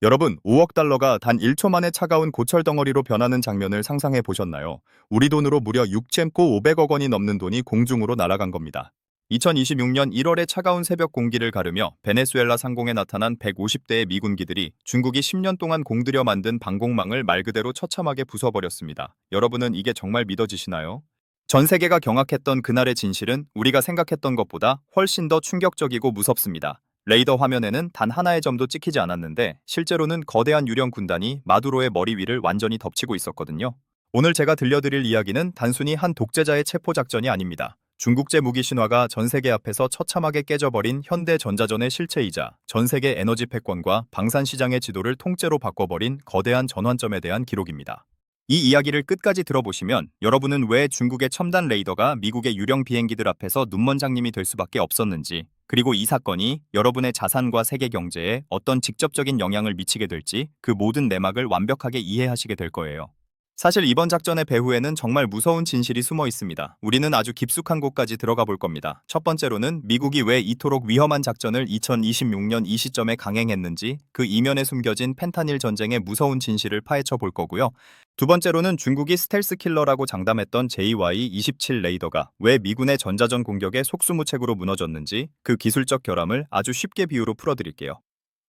여러분, 5억 달러가 단 1초 만에 차가운 고철 덩어리로 변하는 장면을 상상해 보셨나요? 우리 돈으로 무려 6챔코 500억 원이 넘는 돈이 공중으로 날아간 겁니다. 2026년 1월의 차가운 새벽 공기를 가르며 베네수엘라 상공에 나타난 150대의 미군기들이 중국이 10년 동안 공들여 만든 방공망을 말 그대로 처참하게 부숴버렸습니다. 여러분은 이게 정말 믿어지시나요? 전 세계가 경악했던 그날의 진실은 우리가 생각했던 것보다 훨씬 더 충격적이고 무섭습니다. 레이더 화면에는 단 하나의 점도 찍히지 않았는데 실제로는 거대한 유령 군단이 마두로의 머리 위를 완전히 덮치고 있었거든요. 오늘 제가 들려드릴 이야기는 단순히 한 독재자의 체포 작전이 아닙니다. 중국제 무기 신화가 전 세계 앞에서 처참하게 깨져버린 현대 전자전의 실체이자 전 세계 에너지 패권과 방산 시장의 지도를 통째로 바꿔버린 거대한 전환점에 대한 기록입니다. 이 이야기를 끝까지 들어보시면 여러분은 왜 중국의 첨단 레이더가 미국의 유령 비행기들 앞에서 눈먼 장님이 될 수밖에 없었는지, 그리고 이 사건이 여러분의 자산과 세계 경제에 어떤 직접적인 영향을 미치게 될지 그 모든 내막을 완벽하게 이해하시게 될 거예요. 사실 이번 작전의 배후에는 정말 무서운 진실이 숨어 있습니다. 우리는 아주 깊숙한 곳까지 들어가 볼 겁니다. 첫 번째로는 미국이 왜 이토록 위험한 작전을 2026년 이 시점에 강행했는지 그 이면에 숨겨진 펜타닐 전쟁의 무서운 진실을 파헤쳐 볼 거고요. 두 번째로는 중국이 스텔스 킬러라고 장담했던 JY-27 레이더가 왜 미군의 전자전 공격에 속수무책으로 무너졌는지 그 기술적 결함을 아주 쉽게 비유로 풀어드릴게요.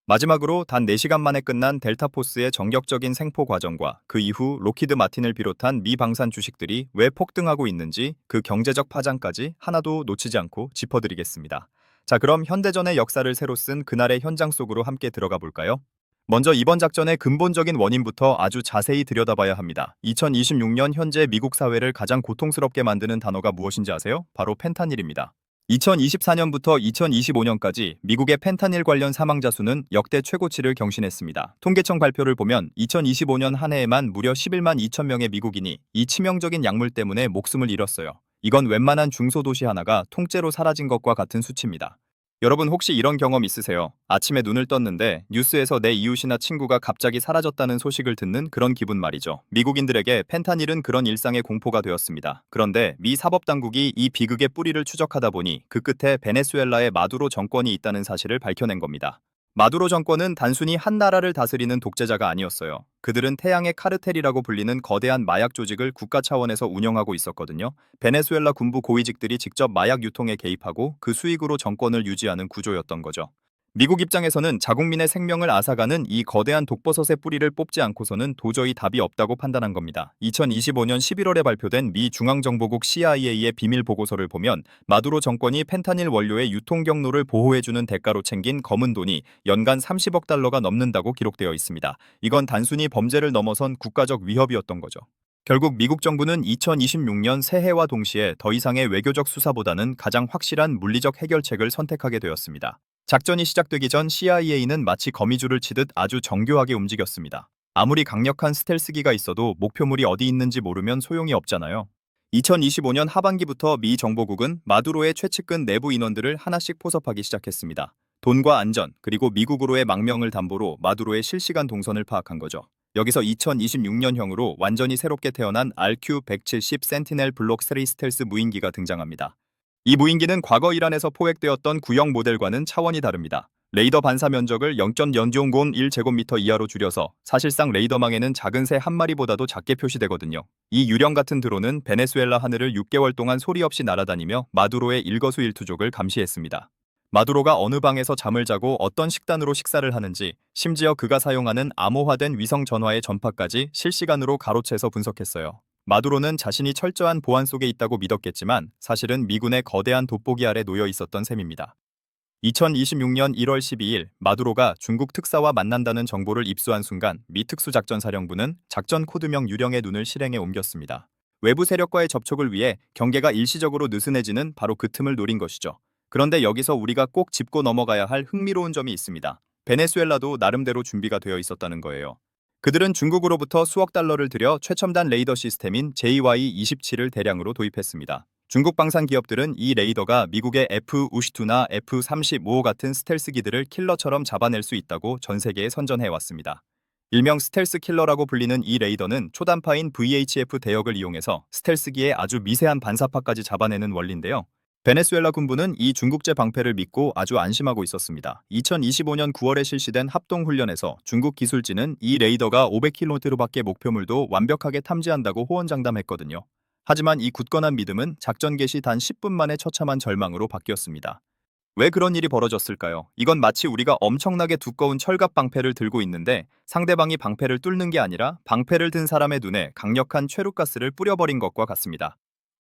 마지막으로 단 4시간 만에 끝난 델타포스의 정격적인 생포 과정과 그 이후 로키드 마틴을 비롯한 미 방산 주식들이 왜 폭등하고 있는지 그 경제적 파장까지 하나도 놓치지 않고 짚어드리겠습니다. 자, 그럼 현대전의 역사를 새로 쓴 그날의 현장 속으로 함께 들어가 볼까요? 먼저 이번 작전의 근본적인 원인부터 아주 자세히 들여다봐야 합니다. 2026년 현재 미국 사회를 가장 고통스럽게 만드는 단어가 무엇인지 아세요? 바로 펜타닐입니다. 2024년부터 2025년까지 미국의 펜타닐 관련 사망자 수는 역대 최고치를 경신했습니다. 통계청 발표를 보면 2025년 한 해에만 무려 11만 2천 명의 미국인이 이 치명적인 약물 때문에 목숨을 잃었어요. 이건 웬만한 중소도시 하나가 통째로 사라진 것과 같은 수치입니다. 여러분 혹시 이런 경험 있으세요? 아침에 눈을 떴는데 뉴스에서 내 이웃이나 친구가 갑자기 사라졌다는 소식을 듣는 그런 기분 말이죠. 미국인들에게 펜타닐은 그런 일상의 공포가 되었습니다. 그런데 미 사법당국이 이 비극의 뿌리를 추적하다 보니 그 끝에 베네수엘라의 마두로 정권이 있다는 사실을 밝혀낸 겁니다. 마두로 정권은 단순히 한 나라를 다스리는 독재자가 아니었어요. 그들은 태양의 카르텔이라고 불리는 거대한 마약 조직을 국가 차원에서 운영하고 있었거든요. 베네수엘라 군부 고위직들이 직접 마약 유통에 개입하고 그 수익으로 정권을 유지하는 구조였던 거죠. 미국 입장에서는 자국민의 생명을 앗아가는 이 거대한 독버섯의 뿌리를 뽑지 않고서는 도저히 답이 없다고 판단한 겁니다. 2025년 11월에 발표된 미 중앙정보국 CIA의 비밀 보고서를 보면 마두로 정권이 펜타닐 원료의 유통 경로를 보호해주는 대가로 챙긴 검은 돈이 연간 30억 달러가 넘는다고 기록되어 있습니다. 이건 단순히 범죄를 넘어선 국가적 위협이었던 거죠. 결국 미국 정부는 2026년 새해와 동시에 더 이상의 외교적 수사보다는 가장 확실한 물리적 해결책을 선택하게 되었습니다. 작전이 시작되기 전 CIA는 마치 거미줄을 치듯 아주 정교하게 움직였습니다. 아무리 강력한 스텔스기가 있어도 목표물이 어디 있는지 모르면 소용이 없잖아요. 2025년 하반기부터 미 정보국은 마두로의 최측근 내부 인원들을 하나씩 포섭하기 시작했습니다. 돈과 안전, 그리고 미국으로의 망명을 담보로 마두로의 실시간 동선을 파악한 거죠. 여기서 2026년형으로 완전히 새롭게 태어난 RQ-170 센티넬 블록 3 스텔스 무인기가 등장합니다. 이 무인기는 과거 이란에서 포획되었던 구형 모델과는 차원이 다릅니다. 레이더 반사 면적을 0.001제곱미터 이하로 줄여서 사실상 레이더망에는 작은 새 한 마리보다도 작게 표시되거든요. 이 유령 같은 드론은 베네수엘라 하늘을 6개월 동안 소리 없이 날아다니며 마두로의 일거수일투족을 감시했습니다. 마두로가 어느 방에서 잠을 자고 어떤 식단으로 식사를 하는지, 심지어 그가 사용하는 암호화된 위성 전화의 전파까지 실시간으로 가로채서 분석했어요. 마두로는 자신이 철저한 보안 속에 있다고 믿었겠지만 사실은 미군의 거대한 돋보기 아래 놓여 있었던 셈입니다. 2026년 1월 12일 마두로가 중국 특사와 만난다는 정보를 입수한 순간 미 특수작전사령부는 작전 코드명 유령의 눈을 실행에 옮겼습니다. 외부 세력과의 접촉을 위해 경계가 일시적으로 느슨해지는 바로 그 틈을 노린 것이죠. 그런데 여기서 우리가 꼭 짚고 넘어가야 할 흥미로운 점이 있습니다. 베네수엘라도 나름대로 준비가 되어 있었다는 거예요. 그들은 중국으로부터 수억 달러를 들여 최첨단 레이더 시스템인 JY-27을 대량으로 도입했습니다. 중국 방산 기업들은 이 레이더가 미국의 F-52나 F-35 같은 스텔스기들을 킬러처럼 잡아낼 수 있다고 전 세계에 선전해왔습니다. 일명 스텔스 킬러라고 불리는 이 레이더는 초단파인 VHF 대역을 이용해서 스텔스기의 아주 미세한 반사파까지 잡아내는 원리인데요. 베네수엘라 군부는 이 중국제 방패를 믿고 아주 안심하고 있었습니다. 2025년 9월에 실시된 합동 훈련에서 중국 기술진은 이 레이더가 500km밖에 목표물도 완벽하게 탐지한다고 호언장담했거든요. 하지만 이 굳건한 믿음은 작전 개시 단 10분 만에 처참한 절망으로 바뀌었습니다. 왜 그런 일이 벌어졌을까요? 이건 마치 우리가 엄청나게 두꺼운 철갑 방패를 들고 있는데 상대방이 방패를 뚫는 게 아니라 방패를 든 사람의 눈에 강력한 최루가스를 뿌려버린 것과 같습니다.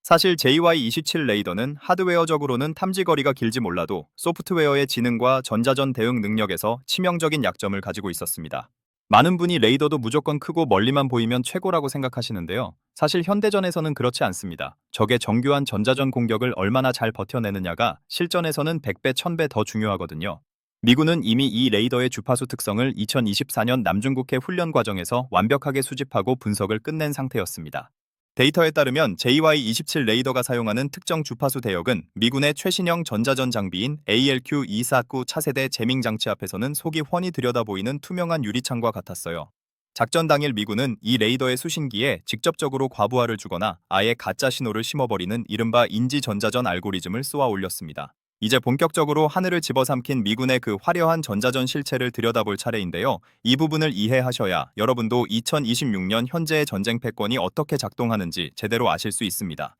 사실 JY27 레이더는 하드웨어적으로는 탐지거리가 길지 몰라도 소프트웨어의 지능과 전자전 대응 능력에서 치명적인 약점을 가지고 있었습니다. 많은 분이 레이더도 무조건 크고 멀리만 보이면 최고라고 생각하시는데요. 사실 현대전에서는 그렇지 않습니다. 적의 정교한 전자전 공격을 얼마나 잘 버텨내느냐가 실전에서는 100배, 1000배 더 중요하거든요. 미군은 이미 이 레이더의 주파수 특성을 2024년 남중국해 훈련 과정에서 완벽하게 수집하고 분석을 끝낸 상태였습니다. 데이터에 따르면 JY27 레이더가 사용하는 특정 주파수 대역은 미군의 최신형 전자전 장비인 ALQ-249 차세대 재밍 장치 앞에서는 속이 훤히 들여다보이는 투명한 유리창과 같았어요. 작전 당일 미군은 이 레이더의 수신기에 직접적으로 과부하를 주거나 아예 가짜 신호를 심어버리는 이른바 인지 전자전 알고리즘을 쏘아 올렸습니다. 이제 본격적으로 하늘을 집어삼킨 미군의 그 화려한 전자전 실체를 들여다볼 차례인데요. 이 부분을 이해하셔야 여러분도 2026년 현재의 전쟁 패권이 어떻게 작동하는지 제대로 아실 수 있습니다.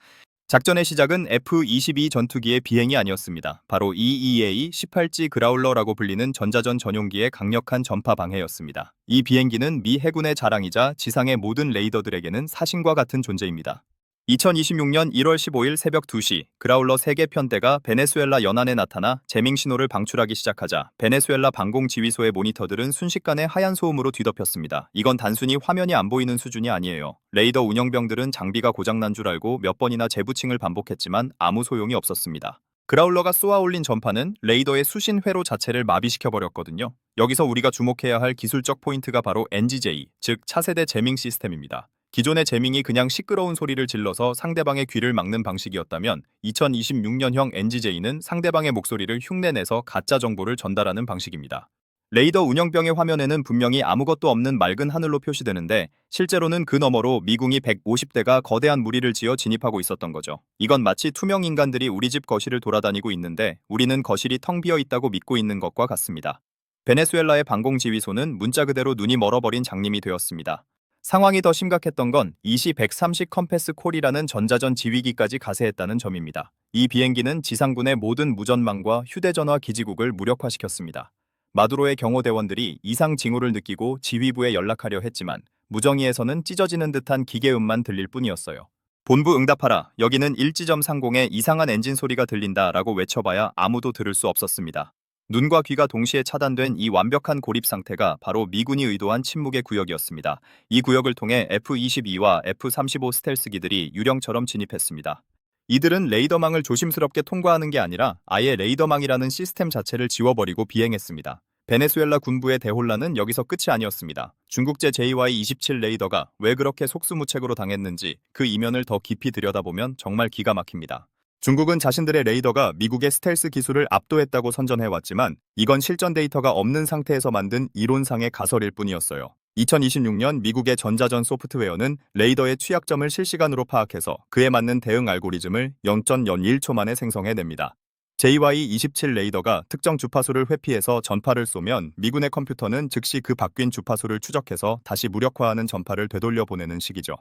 작전의 시작은 F-22 전투기의 비행이 아니었습니다. 바로 EEA 18G 그라울러라고 불리는 전자전 전용기의 강력한 전파 방해였습니다. 이 비행기는 미 해군의 자랑이자 지상의 모든 레이더들에게는 사신과 같은 존재입니다. 2026년 1월 15일 새벽 2시 그라울러 3개 편대가 베네수엘라 연안에 나타나 재밍 신호를 방출하기 시작하자 베네수엘라 방공 지휘소의 모니터들은 순식간에 하얀 소음으로 뒤덮였습니다. 이건 단순히 화면이 안 보이는 수준이 아니에요. 레이더 운영병들은 장비가 고장난 줄 알고 몇 번이나 재부칭을 반복했지만 아무 소용이 없었습니다. 그라울러가 쏘아 올린 전파는 레이더의 수신 회로 자체를 마비시켜 버렸거든요. 여기서 우리가 주목해야 할 기술적 포인트가 바로 NGJ, 즉 차세대 재밍 시스템입니다. 기존의 재밍이 그냥 시끄러운 소리를 질러서 상대방의 귀를 막는 방식이었다면 2026년형 NGJ는 상대방의 목소리를 흉내내서 가짜 정보를 전달하는 방식입니다. 레이더 운영병의 화면에는 분명히 아무것도 없는 맑은 하늘로 표시되는데 실제로는 그 너머로 미궁이 150대가 거대한 무리를 지어 진입하고 있었던 거죠. 이건 마치 투명 인간들이 우리 집 거실을 돌아다니고 있는데 우리는 거실이 텅 비어 있다고 믿고 있는 것과 같습니다. 베네수엘라의 방공 지휘소는 문자 그대로 눈이 멀어버린 장님이 되었습니다. 상황이 더 심각했던 건 이시 130 컴패스 콜이라는 전자전 지휘기까지 가세했다는 점입니다. 이 비행기는 지상군의 모든 무전망과 휴대전화 기지국을 무력화시켰습니다. 마두로의 경호대원들이 이상 징후를 느끼고 지휘부에 연락하려 했지만 무정위에서는 찢어지는 듯한 기계음만 들릴 뿐이었어요. 본부 응답하라. 여기는 일지점 상공에 이상한 엔진 소리가 들린다 라고 외쳐봐야 아무도 들을 수 없었습니다. 눈과 귀가 동시에 차단된 이 완벽한 고립 상태가 바로 미군이 의도한 침묵의 구역이었습니다. 이 구역을 통해 F-22와 F-35 스텔스기들이 유령처럼 진입했습니다. 이들은 레이더망을 조심스럽게 통과하는 게 아니라 아예 레이더망이라는 시스템 자체를 지워버리고 비행했습니다. 베네수엘라 군부의 대혼란은 여기서 끝이 아니었습니다. 중국제 JY-27 레이더가 왜 그렇게 속수무책으로 당했는지 그 이면을 더 깊이 들여다보면 정말 기가 막힙니다. 중국은 자신들의 레이더가 미국의 스텔스 기술을 압도했다고 선전해왔지만 이건 실전 데이터가 없는 상태에서 만든 이론상의 가설일 뿐이었어요. 2026년 미국의 전자전 소프트웨어는 레이더의 취약점을 실시간으로 파악해서 그에 맞는 대응 알고리즘을 0.01초 만에 생성해냅니다. JY-27 레이더가 특정 주파수를 회피해서 전파를 쏘면 미군의 컴퓨터는 즉시 그 바뀐 주파수를 추적해서 다시 무력화하는 전파를 되돌려 보내는 식이죠.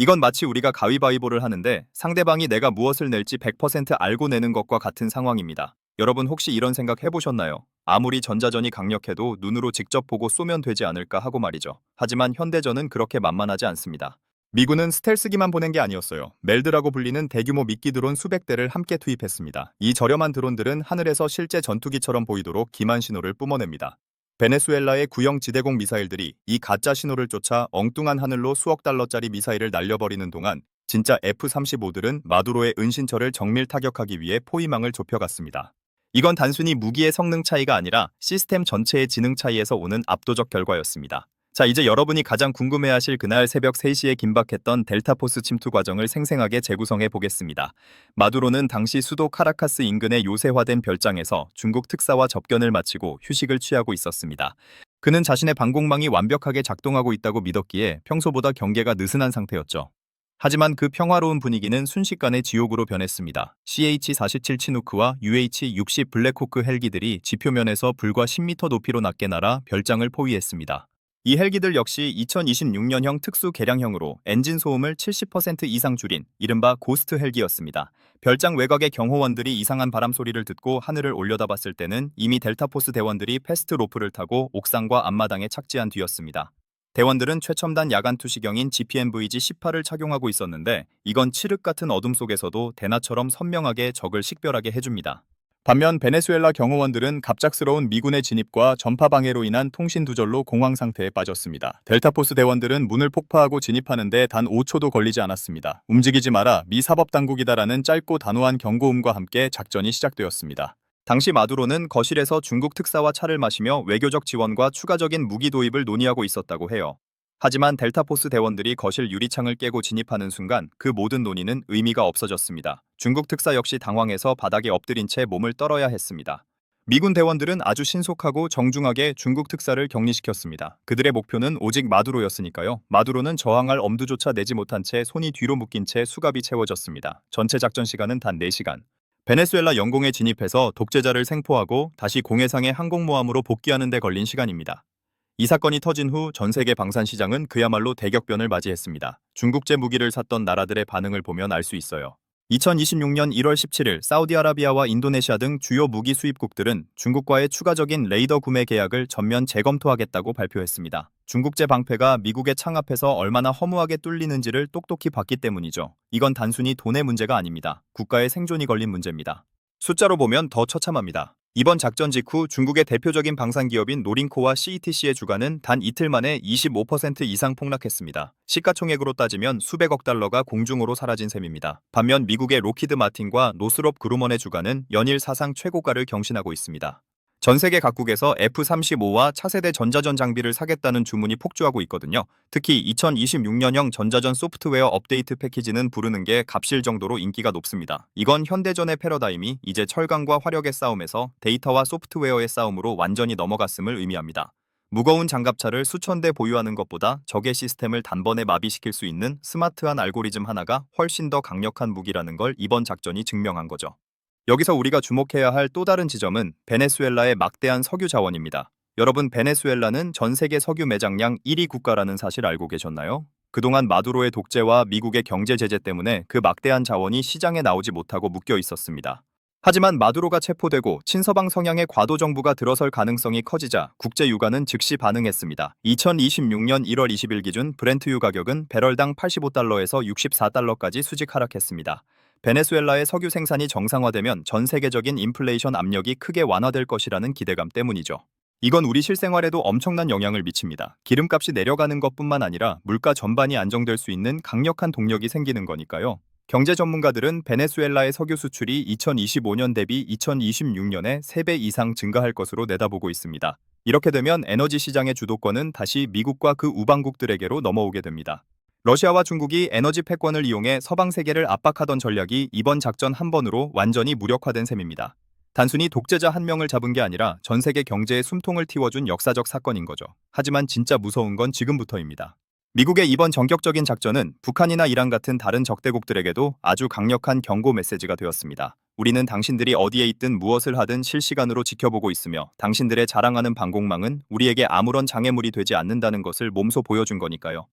이건 마치 우리가 가위바위보를 하는데 상대방이 내가 무엇을 낼지 100% 알고 내는 것과 같은 상황입니다. 여러분 혹시 이런 생각 해보셨나요? 아무리 전자전이 강력해도 눈으로 직접 보고 쏘면 되지 않을까 하고 말이죠. 하지만 현대전은 그렇게 만만하지 않습니다. 미군은 스텔스기만 보낸 게 아니었어요. 멜드라고 불리는 대규모 미끼 드론 수백 대를 함께 투입했습니다. 이 저렴한 드론들은 하늘에서 실제 전투기처럼 보이도록 기만 신호를 뿜어냅니다. 베네수엘라의 구형 지대공 미사일들이 이 가짜 신호를 쫓아 엉뚱한 하늘로 수억 달러짜리 미사일을 날려버리는 동안 진짜 F-35들은 마두로의 은신처를 정밀 타격하기 위해 포위망을 좁혀갔습니다. 이건 단순히 무기의 성능 차이가 아니라 시스템 전체의 지능 차이에서 오는 압도적 결과였습니다. 자, 이제 여러분이 가장 궁금해하실 그날 새벽 3시에 긴박했던 델타포스 침투 과정을 생생하게 재구성해 보겠습니다. 마두로는 당시 수도 카라카스 인근의 요새화된 별장에서 중국 특사와 접견을 마치고 휴식을 취하고 있었습니다. 그는 자신의 방공망이 완벽하게 작동하고 있다고 믿었기에 평소보다 경계가 느슨한 상태였죠. 하지만 그 평화로운 분위기는 순식간에 지옥으로 변했습니다. CH-47 치누크와 UH-60 블랙호크 헬기들이 지표면에서 불과 10m 높이로 낮게 날아 별장을 포위했습니다. 이 헬기들 역시 2026년형 특수 개량형으로 엔진 소음을 70% 이상 줄인 이른바 고스트 헬기였습니다. 별장 외곽의 경호원들이 이상한 바람 소리를 듣고 하늘을 올려다봤을 때는 이미 델타포스 대원들이 패스트 로프를 타고 옥상과 앞마당에 착지한 뒤였습니다. 대원들은 최첨단 야간 투시경인 GPMVG-18을 착용하고 있었는데 이건 칠흑 같은 어둠 속에서도 대나처럼 선명하게 적을 식별하게 해줍니다. 반면 베네수엘라 경호원들은 갑작스러운 미군의 진입과 전파 방해로 인한 통신 두절로 공황 상태에 빠졌습니다. 델타포스 대원들은 문을 폭파하고 진입하는데 단 5초도 걸리지 않았습니다. 움직이지 마라, 미 사법 당국이다라는 짧고 단호한 경고음과 함께 작전이 시작되었습니다. 당시 마두로는 거실에서 중국 특사와 차를 마시며 외교적 지원과 추가적인 무기 도입을 논의하고 있었다고 해요. 하지만 델타포스 대원들이 거실 유리창을 깨고 진입하는 순간 그 모든 논의는 의미가 없어졌습니다. 중국 특사 역시 당황해서 바닥에 엎드린 채 몸을 떨어야 했습니다. 미군 대원들은 아주 신속하고 정중하게 중국 특사를 격리시켰습니다. 그들의 목표는 오직 마두로였으니까요. 마두로는 저항할 엄두조차 내지 못한 채 손이 뒤로 묶인 채 수갑이 채워졌습니다. 전체 작전 시간은 단 4시간. 베네수엘라 영공에 진입해서 독재자를 생포하고 다시 공해상의 항공모함으로 복귀하는 데 걸린 시간입니다. 이 사건이 터진 후 전 세계 방산 시장은 그야말로 대격변을 맞이했습니다. 중국제 무기를 샀던 나라들의 반응을 보면 알 수 있어요. 2026년 1월 17일 사우디아라비아와 인도네시아 등 주요 무기 수입국들은 중국과의 추가적인 레이더 구매 계약을 전면 재검토하겠다고 발표했습니다. 중국제 방패가 미국의 창 앞에서 얼마나 허무하게 뚫리는지를 똑똑히 봤기 때문이죠. 이건 단순히 돈의 문제가 아닙니다. 국가의 생존이 걸린 문제입니다. 숫자로 보면 더 처참합니다. 이번 작전 직후 중국의 대표적인 방산 기업인 노린코와 CETC의 주가는 단 이틀 만에 25% 이상 폭락했습니다. 시가총액으로 따지면 수백억 달러가 공중으로 사라진 셈입니다. 반면 미국의 로키드 마틴과 노스롭 그루먼의 주가는 연일 사상 최고가를 경신하고 있습니다. 전 세계 각국에서 F-35와 차세대 전자전 장비를 사겠다는 주문이 폭주하고 있거든요. 특히 2026년형 전자전 소프트웨어 업데이트 패키지는 부르는 게 값일 정도로 인기가 높습니다. 이건 현대전의 패러다임이 이제 철강과 화력의 싸움에서 데이터와 소프트웨어의 싸움으로 완전히 넘어갔음을 의미합니다. 무거운 장갑차를 수천 대 보유하는 것보다 적의 시스템을 단번에 마비시킬 수 있는 스마트한 알고리즘 하나가 훨씬 더 강력한 무기라는 걸 이번 작전이 증명한 거죠. 여기서 우리가 주목해야 할 또 다른 지점은 베네수엘라의 막대한 석유 자원입니다. 여러분, 베네수엘라는 전 세계 석유 매장량 1위 국가라는 사실 알고 계셨나요? 그동안 마두로의 독재와 미국의 경제 제재 때문에 그 막대한 자원이 시장에 나오지 못하고 묶여 있었습니다. 하지만 마두로가 체포되고 친서방 성향의 과도 정부가 들어설 가능성이 커지자 국제 유가는 즉시 반응했습니다. 2026년 1월 20일 기준 브렌트 유 가격은 배럴당 85달러에서 64달러까지 수직 하락했습니다. 베네수엘라의 석유 생산이 정상화되면 전 세계적인 인플레이션 압력이 크게 완화될 것이라는 기대감 때문이죠. 이건 우리 실생활에도 엄청난 영향을 미칩니다. 기름값이 내려가는 것뿐만 아니라 물가 전반이 안정될 수 있는 강력한 동력이 생기는 거니까요. 경제 전문가들은 베네수엘라의 석유 수출이 2025년 대비 2026년에 3배 이상 증가할 것으로 내다보고 있습니다. 이렇게 되면 에너지 시장의 주도권은 다시 미국과 그 우방국들에게로 넘어오게 됩니다. 러시아와 중국이 에너지 패권을 이용해 서방 세계를 압박하던 전략이 이번 작전 한 번으로 완전히 무력화된 셈입니다. 단순히 독재자 한 명을 잡은 게 아니라 전 세계 경제에 숨통을 틔워준 역사적 사건인 거죠. 하지만 진짜 무서운 건 지금부터입니다. 미국의 이번 전격적인 작전은 북한이나 이란 같은 다른 적대국들에게도 아주 강력한 경고 메시지가 되었습니다. 우리는 당신들이 어디에 있든 무엇을 하든 실시간으로 지켜보고 있으며 당신들의 자랑하는 방공망은 우리에게 아무런 장애물이 되지 않는다는 것을 몸소 보여준 거니까요.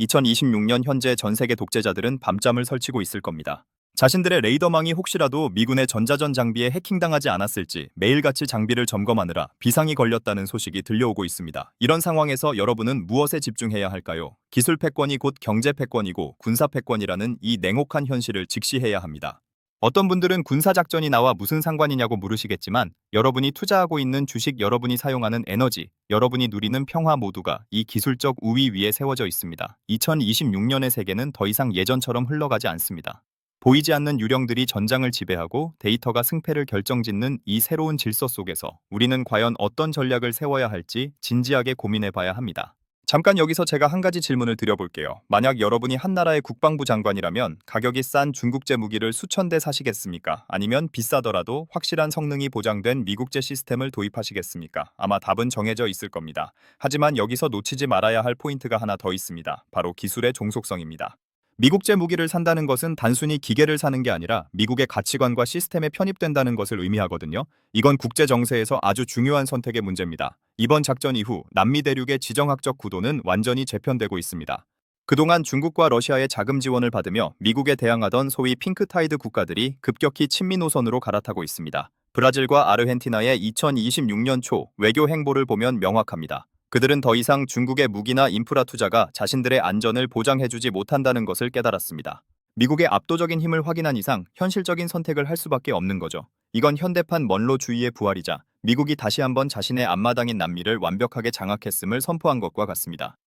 2026년 현재 전 세계 독재자들은 밤잠을 설치고 있을 겁니다. 자신들의 레이더망이 혹시라도 미군의 전자전 장비에 해킹당하지 않았을지 매일같이 장비를 점검하느라 비상이 걸렸다는 소식이 들려오고 있습니다. 이런 상황에서 여러분은 무엇에 집중해야 할까요? 기술 패권이 곧 경제 패권이고 군사 패권이라는 이 냉혹한 현실을 직시해야 합니다. 어떤 분들은 군사작전이 나와 무슨 상관이냐고 물으시겠지만 여러분이 투자하고 있는 주식 여러분이 사용하는 에너지, 여러분이 누리는 평화 모두가 이 기술적 우위 위에 세워져 있습니다. 2026년의 세계는 더 이상 예전처럼 흘러가지 않습니다. 보이지 않는 유령들이 전장을 지배하고 데이터가 승패를 결정짓는 이 새로운 질서 속에서 우리는 과연 어떤 전략을 세워야 할지 진지하게 고민해 봐야 합니다. 잠깐 여기서 제가 한 가지 질문을 드려볼게요. 만약 여러분이 한 나라의 국방부 장관이라면 가격이 싼 중국제 무기를 수천 대 사시겠습니까? 아니면 비싸더라도 확실한 성능이 보장된 미국제 시스템을 도입하시겠습니까? 아마 답은 정해져 있을 겁니다. 하지만 여기서 놓치지 말아야 할 포인트가 하나 더 있습니다. 바로 기술의 종속성입니다. 미국제 무기를 산다는 것은 단순히 기계를 사는 게 아니라 미국의 가치관과 시스템에 편입된다는 것을 의미하거든요. 이건 국제 정세에서 아주 중요한 선택의 문제입니다. 이번 작전 이후 남미 대륙의 지정학적 구도는 완전히 재편되고 있습니다. 그동안 중국과 러시아의 자금 지원을 받으며 미국에 대항하던 소위 핑크타이드 국가들이 급격히 친미 노선으로 갈아타고 있습니다. 브라질과 아르헨티나의 2026년 초 외교 행보를 보면 명확합니다. 그들은 더 이상 중국의 무기나 인프라 투자가 자신들의 안전을 보장해주지 못한다는 것을 깨달았습니다. 미국의 압도적인 힘을 확인한 이상 현실적인 선택을 할 수밖에 없는 거죠. 이건 현대판 먼로주의의 부활이자 미국이 다시 한번 자신의 앞마당인 남미를 완벽하게 장악했음을 선포한 것과 같습니다.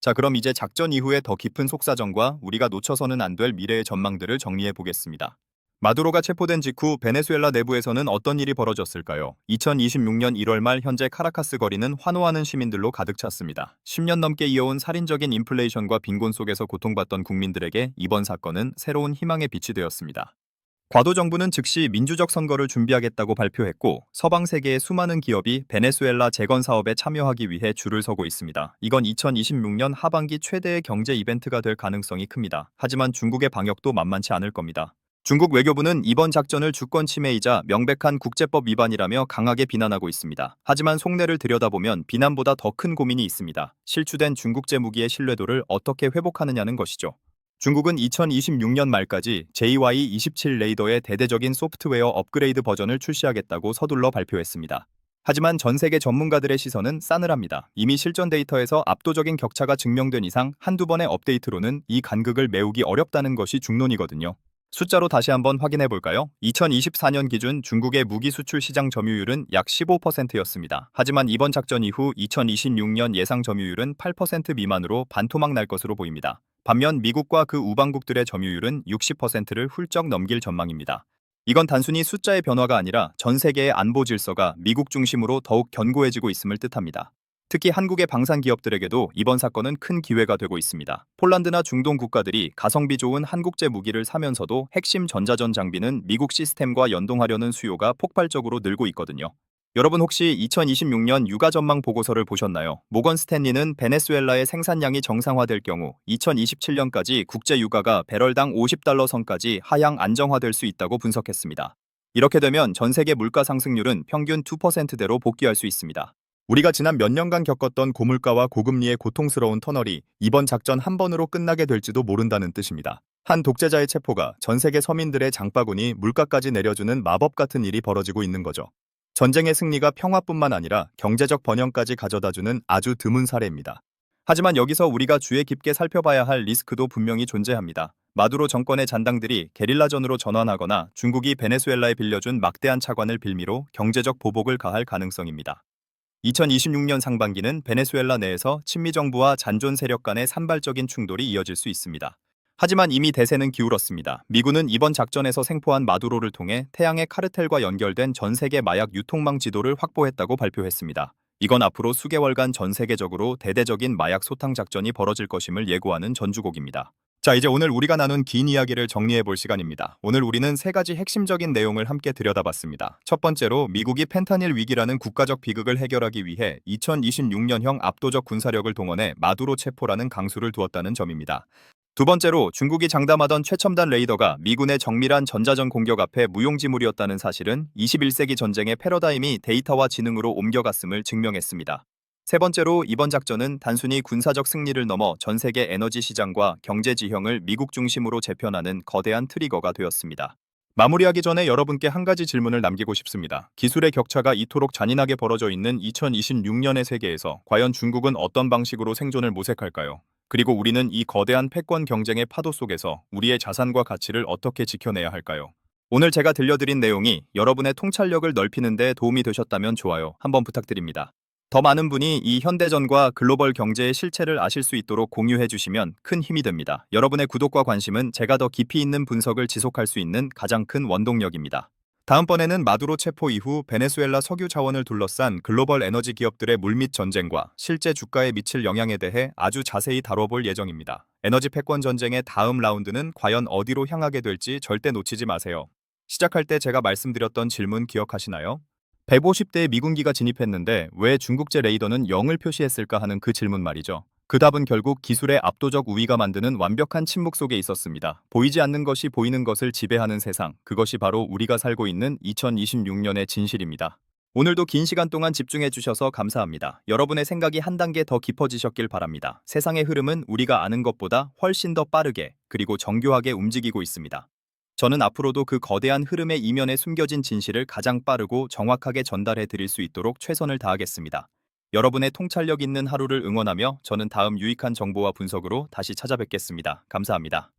자, 그럼 이제 작전 이후의 더 깊은 속사정과 우리가 놓쳐서는 안 될 미래의 전망들을 정리해 보겠습니다. 마두로가 체포된 직후 베네수엘라 내부에서는 어떤 일이 벌어졌을까요? 2026년 1월 말 현재 카라카스 거리는 환호하는 시민들로 가득 찼습니다. 10년 넘게 이어온 살인적인 인플레이션과 빈곤 속에서 고통받던 국민들에게 이번 사건은 새로운 희망의 빛이 되었습니다. 과도 정부는 즉시 민주적 선거를 준비하겠다고 발표했고 서방 세계의 수많은 기업이 베네수엘라 재건 사업에 참여하기 위해 줄을 서고 있습니다. 이건 2026년 하반기 최대의 경제 이벤트가 될 가능성이 큽니다. 하지만 중국의 방역도 만만치 않을 겁니다. 중국 외교부는 이번 작전을 주권 침해이자 명백한 국제법 위반이라며 강하게 비난하고 있습니다. 하지만 속내를 들여다보면 비난보다 더 큰 고민이 있습니다. 실추된 중국 제 무기의 신뢰도를 어떻게 회복하느냐는 것이죠. 중국은 2026년 말까지 JY-27 레이더의 대대적인 소프트웨어 업그레이드 버전을 출시하겠다고 서둘러 발표했습니다. 하지만 전 세계 전문가들의 시선은 싸늘합니다. 이미 실전 데이터에서 압도적인 격차가 증명된 이상 한두 번의 업데이트로는 이 간극을 메우기 어렵다는 것이 중론이거든요. 숫자로 다시 한번 확인해 볼까요? 2024년 기준 중국의 무기 수출 시장 점유율은 약 15%였습니다. 하지만 이번 작전 이후 2026년 예상 점유율은 8% 미만으로 반토막 날 것으로 보입니다. 반면 미국과 그 우방국들의 점유율은 60%를 훌쩍 넘길 전망입니다. 이건 단순히 숫자의 변화가 아니라 전 세계의 안보 질서가 미국 중심으로 더욱 견고해지고 있음을 뜻합니다. 특히 한국의 방산 기업들에게도 이번 사건은 큰 기회가 되고 있습니다. 폴란드나 중동 국가들이 가성비 좋은 한국제 무기를 사면서도 핵심 전자전 장비는 미국 시스템과 연동하려는 수요가 폭발적으로 늘고 있거든요. 여러분 혹시 2026년 육아 전망 보고서를 보셨나요? 모건 스탠리는 베네수엘라의 생산량이 정상화될 경우 2027년까지 국제 유가가 배럴당 50달러 선까지 하향 안정화될 수 있다고 분석했습니다. 이렇게 되면 전 세계 물가 상승률은 평균 2%대로 복귀할 수 있습니다. 우리가 지난 몇 년간 겪었던 고물가와 고금리의 고통스러운 터널이 이번 작전 한 번으로 끝나게 될지도 모른다는 뜻입니다. 한 독재자의 체포가 전 세계 서민들의 장바구니 물가까지 내려주는 마법 같은 일이 벌어지고 있는 거죠. 전쟁의 승리가 평화뿐만 아니라 경제적 번영까지 가져다주는 아주 드문 사례입니다. 하지만 여기서 우리가 주의 깊게 살펴봐야 할 리스크도 분명히 존재합니다. 마두로 정권의 잔당들이 게릴라전으로 전환하거나 중국이 베네수엘라에 빌려준 막대한 차관을 빌미로 경제적 보복을 가할 가능성입니다. 2026년 상반기는 베네수엘라 내에서 친미 정부와 잔존 세력 간의 산발적인 충돌이 이어질 수 있습니다. 하지만 이미 대세는 기울었습니다. 미군은 이번 작전에서 생포한 마두로를 통해 태양의 카르텔과 연결된 전 세계 마약 유통망 지도를 확보했다고 발표했습니다. 이건 앞으로 수개월간 전 세계적으로 대대적인 마약 소탕 작전이 벌어질 것임을 예고하는 전주곡입니다. 자, 이제 오늘 우리가 나눈 긴 이야기를 정리해 볼 시간입니다. 오늘 우리는 세 가지 핵심적인 내용을 함께 들여다봤습니다. 첫 번째로 미국이 펜타닐 위기라는 국가적 비극을 해결하기 위해 2026년형 압도적 군사력을 동원해 마두로 체포라는 강수를 두었다는 점입니다. 두 번째로 중국이 장담하던 최첨단 레이더가 미군의 정밀한 전자전 공격 앞에 무용지물이었다는 사실은 21세기 전쟁의 패러다임이 데이터와 지능으로 옮겨갔음을 증명했습니다. 세 번째로 이번 작전은 단순히 군사적 승리를 넘어 전 세계 에너지 시장과 경제 지형을 미국 중심으로 재편하는 거대한 트리거가 되었습니다. 마무리하기 전에 여러분께 한 가지 질문을 남기고 싶습니다. 기술의 격차가 이토록 잔인하게 벌어져 있는 2026년의 세계에서 과연 중국은 어떤 방식으로 생존을 모색할까요? 그리고 우리는 이 거대한 패권 경쟁의 파도 속에서 우리의 자산과 가치를 어떻게 지켜내야 할까요? 오늘 제가 들려드린 내용이 여러분의 통찰력을 넓히는 데 도움이 되셨다면 좋아요 한번 부탁드립니다. 더 많은 분이 이 현대전과 글로벌 경제의 실체를 아실 수 있도록 공유해 주시면 큰 힘이 됩니다. 여러분의 구독과 관심은 제가 더 깊이 있는 분석을 지속할 수 있는 가장 큰 원동력입니다. 다음번에는 마두로 체포 이후 베네수엘라 석유 자원을 둘러싼 글로벌 에너지 기업들의 물밑 전쟁과 실제 주가에 미칠 영향에 대해 아주 자세히 다뤄볼 예정입니다. 에너지 패권 전쟁의 다음 라운드는 과연 어디로 향하게 될지 절대 놓치지 마세요. 시작할 때 제가 말씀드렸던 질문 기억하시나요? 150대의 미군기가 진입했는데 왜 중국제 레이더는 0을 표시했을까 하는 그 질문 말이죠. 그 답은 결국 기술의 압도적 우위가 만드는 완벽한 침묵 속에 있었습니다. 보이지 않는 것이 보이는 것을 지배하는 세상, 그것이 바로 우리가 살고 있는 2026년의 진실입니다. 오늘도 긴 시간 동안 집중해 주셔서 감사합니다. 여러분의 생각이 한 단계 더 깊어지셨길 바랍니다. 세상의 흐름은 우리가 아는 것보다 훨씬 더 빠르게 그리고 정교하게 움직이고 있습니다. 저는 앞으로도 그 거대한 흐름의 이면에 숨겨진 진실을 가장 빠르고 정확하게 전달해 드릴 수 있도록 최선을 다하겠습니다. 여러분의 통찰력 있는 하루를 응원하며 저는 다음 유익한 정보와 분석으로 다시 찾아뵙겠습니다. 감사합니다.